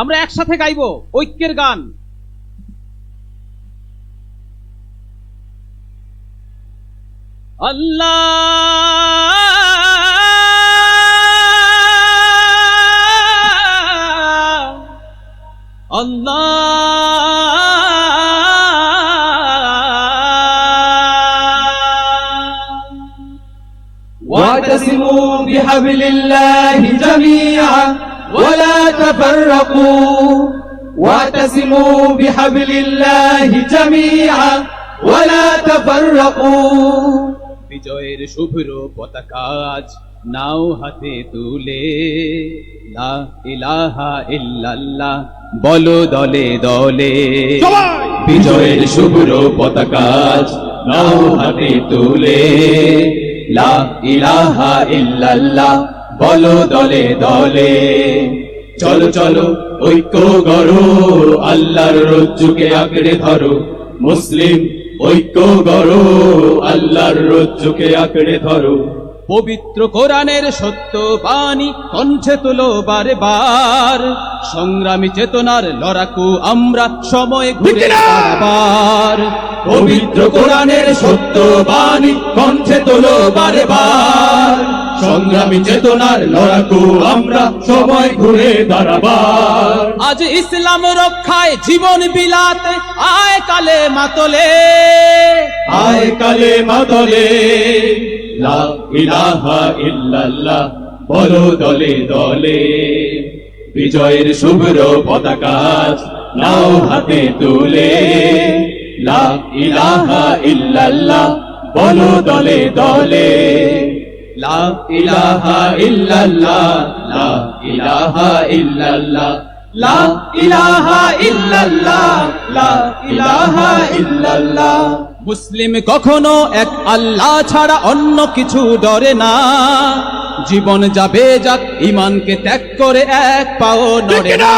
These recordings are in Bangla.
আমরা একসাথে গাইবো ঐক্যের গান আল্লাহ আল্লাহ واعتصموا بحبل الله جميعا ولا تفرقوا واعتصموا بحبل الله جميعا ولا تفرقوا বিজয়ের শুভ্র পতাকা আজ নাও হাতে তুলে লা ইলাহা ইল্লাল্লাহ বলো দলে দলে বিজয়ের শুভ্র পতাকা আজ নাও হাতে তুলে লা ইলাহা ইল্লাল্লাহ বলো দলে দলে। চলো চলো ঐক্য গড়ো। আল্লাহর রজ্জুকে আঁকড়ে ধরো। মুসলিম ঐক্য গড়ো। আল্লাহর রজ্জুকে আঁকড়ে ধরো। পবিত্র কোরআনের সত্য বাণী কণ্ঠে তুলো বারে বার সংগ্রামী চেতনার লড়াকু আমরা সময় ঘুরে বার পবিত্র কোরআনের সত্য বাণী কণ্ঠে তোলো বারে বার সংগ্রামী চেতনার লড়াকু আমরা সময় ঘুরে দাঁড়াবার। আজ ইসলাম রক্ষায় জীবন বিলাতে আয় কালে মাতলে। আয় কালে মাতলে। লা ইলাহা ইল্লাল্লাহ বলো দলে দলে। বিজয়ের শুভ্র পতাকা নাও হাতে তুলে। লা ইলাহা ইল্লাল্লাহ বলো দলে দলে। মুসলিম কখনো এক আল্লাহ ছাড়া অন্য কিছু ডরে না। জীবন যাবে যাক ইমানকে ত্যাগ করে এক পাও নড়ে না।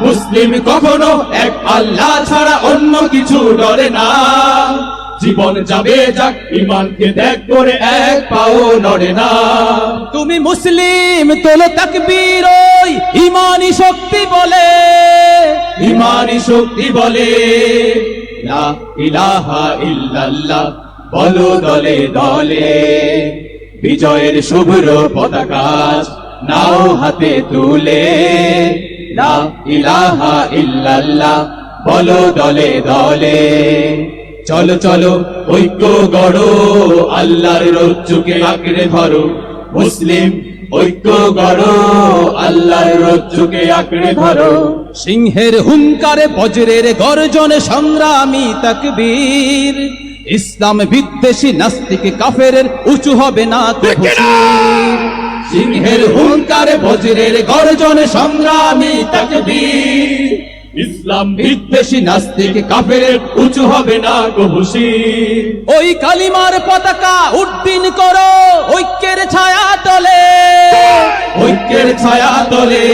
মুসলিম কখনো এক আল্লাহ ছাড়া অন্য কিছু ডরে না। জীবন যাবে যাক ইমানকে ত্যাগ করে এক পাও নড়ে না। তুমি মুসলিম তোলো তাকবীর ওই ইমানি শক্তি বলে। ইমানি শক্তি বলে। লা ইলাহা ইল্লাল্লাহ বলো দলে দলে। বিজয়ের শুভ্র পতাকা নাও হাতে তুলে। লা ইলাহা ইল্লাল্লাহ বলো দলে দলে। চলো চলো ঐক্য গড়ো আল্লাহর রজ্জুকে আঁকড়ে ধরো। মুসলিম ঐক্য গড়ো আল্লাহর রজ্জুকে আঁকড়ে ধরো। সিংহের হুঙ্কারে বজ্রের গর্জনে সংগ্রামী তাকবীর। ইসলাম বিদ্বেষী নাস্তিক কাফেরের উঁচু হবে না। সিংহের হুঙ্কারে বজ্রের গর্জনে সংগ্রামী তাকবীর। ইসলাম বিদ্বেষী নাস্তিক কাফের উঁচু হবে না কুশি ওই কালিমার পতাকা উড্ডিন করো ঐক্যের ছায়া তলে। ঐক্যের ছায়া তলে।